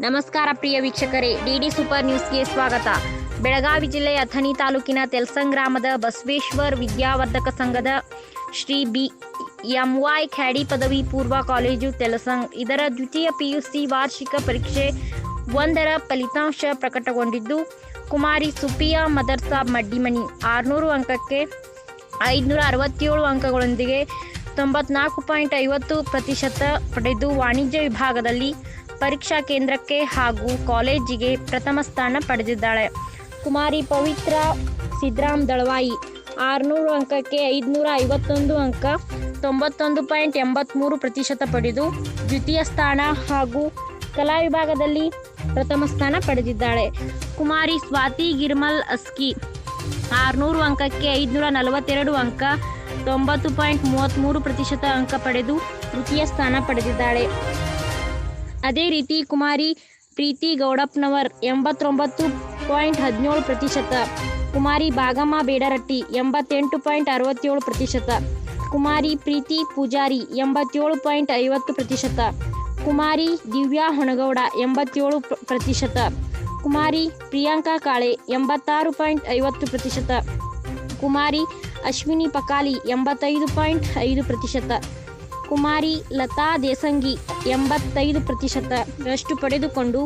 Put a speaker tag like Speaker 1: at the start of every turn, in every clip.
Speaker 1: ನಮಸ್ಕಾರ ಪ್ರಿಯ ವೀಕ್ಷಕರೇ DD super ನ್ಯೂಸ್ಗೆ ಸ್ವಾಗತ. ಬೆಳಗಾವಿ ಜಿಲ್ಲೆಯ ಅಥಣಿ ತಾಲೂಕಿನ ತೆಲ್ಸಂಗ್ ಗ್ರಾಮದ ಬಸವೇಶ್ವರ್ ವಿದ್ಯಾವರ್ಧಕ ಸಂಘದ ಶ್ರೀ ಬಿ ಎಂವೈ ಖ್ಯಾಡಿ ಪದವಿ ಪೂರ್ವ ಕಾಲೇಜು ತೆಲಸಂಗ್ ಇದರ ದ್ವಿತೀಯ ಪಿಯುಸಿ ವಾರ್ಷಿಕ ಪರೀಕ್ಷೆ ಒಂದರ ಫಲಿತಾಂಶ ಪ್ರಕಟಗೊಂಡಿದ್ದು, ಕುಮಾರಿ ಸುಪಿಯಾ ಮದರ್ಸಾಬ್ ಮಡ್ಡಿಮನಿ ಆರುನೂರು ಅಂಕಕ್ಕೆ ಐದುನೂರ ಅರವತ್ತೇಳು ಅಂಕಗಳೊಂದಿಗೆ ತೊಂಬತ್ನಾಲ್ಕು ಪಾಯಿಂಟ್ ಐವತ್ತು ಪ್ರತಿಶತ ಪಡೆದು ವಾಣಿಜ್ಯ ವಿಭಾಗದಲ್ಲಿ ಪರೀಕ್ಷಾ ಕೇಂದ್ರಕ್ಕೆ ಹಾಗೂ ಕಾಲೇಜಿಗೆ ಪ್ರಥಮ ಸ್ಥಾನ ಪಡೆದಿದ್ದಾಳೆ. ಕುಮಾರಿ ಪವಿತ್ರ ಸಿದ್ರಾಮ್ ದಳವಾಯಿ, ಆರುನೂರು ಅಂಕಕ್ಕೆ ಐದುನೂರ ಐವತ್ತೊಂದು ಅಂಕ, ತೊಂಬತ್ತೊಂದು ಪಾಯಿಂಟ್ ಎಂಬತ್ತ್ಮೂರು ಪ್ರತಿಶತ ಪಡೆದು ದ್ವಿತೀಯ ಸ್ಥಾನ ಹಾಗೂ ಕಲಾ ವಿಭಾಗದಲ್ಲಿ ಪ್ರಥಮ ಸ್ಥಾನ ಪಡೆದಿದ್ದಾಳೆ. ಕುಮಾರಿ ಸ್ವಾತಿ ಗಿರ್ಮಲ್ ಅಸ್ಕಿ, ಆರುನೂರು ಅಂಕಕ್ಕೆ ಐದುನೂರ ನಲವತ್ತೆರಡು ಅಂಕ, ತೊಂಬತ್ತು ಪಾಯಿಂಟ್ ಮೂವತ್ತ್ಮೂರು ಪ್ರತಿಶತ ಅಂಕ ಪಡೆದು ತೃತೀಯ ಸ್ಥಾನ ಪಡೆದಿದ್ದಾಳೆ. ಅದೇ ರೀತಿ ಕುಮಾರಿ ಪ್ರೀತಿ ಗೌಡಪ್ಪನವರ್ ಎಂಬತ್ತೊಂಬತ್ತು ಪಾಯಿಂಟ್ ಹದಿನೇಳು ಪ್ರತಿಶತ. ಕುಮಾರಿ ಬಾಗಮ್ಮ ಬೇಡರಟ್ಟಿ ಎಂಬತ್ತೆಂಟು ಪಾಯಿಂಟ್ ಅರವತ್ತೇಳು ಪ್ರತಿಶತ. ಕುಮಾರಿ ಪ್ರೀತಿ ಪೂಜಾರಿ ಎಂಬತ್ತೇಳು ಪಾಯಿಂಟ್ ಐವತ್ತು ಪ್ರತಿಶತ. ಕುಮಾರಿ ದಿವ್ಯಾ ಹೊಣಗೌಡ ಎಂಬತ್ತೇಳು ಪ್ರತಿಶತ. ಕುಮಾರಿ ಪ್ರಿಯಾಂಕಾ ಕಾಳೆ ಎಂಬತ್ತಾರು ಪಾಯಿಂಟ್ ಐವತ್ತು ಪ್ರತಿಶತ. ಕುಮಾರಿ ಅಶ್ವಿನಿ ಪಕಾಲಿ ಎಂಬತ್ತೈದು ಪಾಯಿಂಟ್ ಐದು ಪ್ರತಿಶತ. ಕುಮಾರಿ ಲತಾ ದೇಸಂಗಿ ಎಂಬತ್ತೈದು ಪ್ರತಿಶತರಷ್ಟು ಪಡೆದುಕೊಂಡು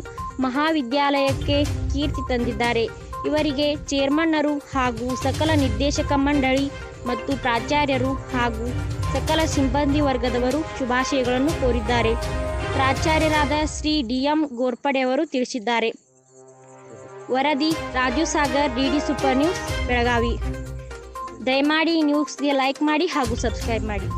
Speaker 1: ಮಹಾವಿದ್ಯಾಲಯಕ್ಕೆ ಕೀರ್ತಿ ತಂದಿದ್ದಾರೆ. ಇವರಿಗೆ ಚೇರ್ಮನ್ನರು ಹಾಗೂ ಸಕಲ ನಿರ್ದೇಶಕ ಮಂಡಳಿ ಮತ್ತು ಪ್ರಾಚಾರ್ಯರು ಹಾಗೂ ಸಕಲ ಸಿಬ್ಬಂದಿ ವರ್ಗದವರು ಶುಭಾಶಯಗಳನ್ನು ಕೋರಿದ್ದಾರೆ. ಪ್ರಾಚಾರ್ಯರಾದ ಶ್ರೀ ಡಿ ಎಂ ಗೋರ್ಪಡೆ ಅವರು ತಿಳಿಸಿದ್ದಾರೆ. ವರದಿ Raju Sagar, DD super news, Belagavi. ದಯಮಾಡಿ ನ್ಯೂಸ್ಗೆ ಲೈಕ್ ಮಾಡಿ ಹಾಗೂ ಸಬ್ಸ್ಕ್ರೈಬ್ ಮಾಡಿ.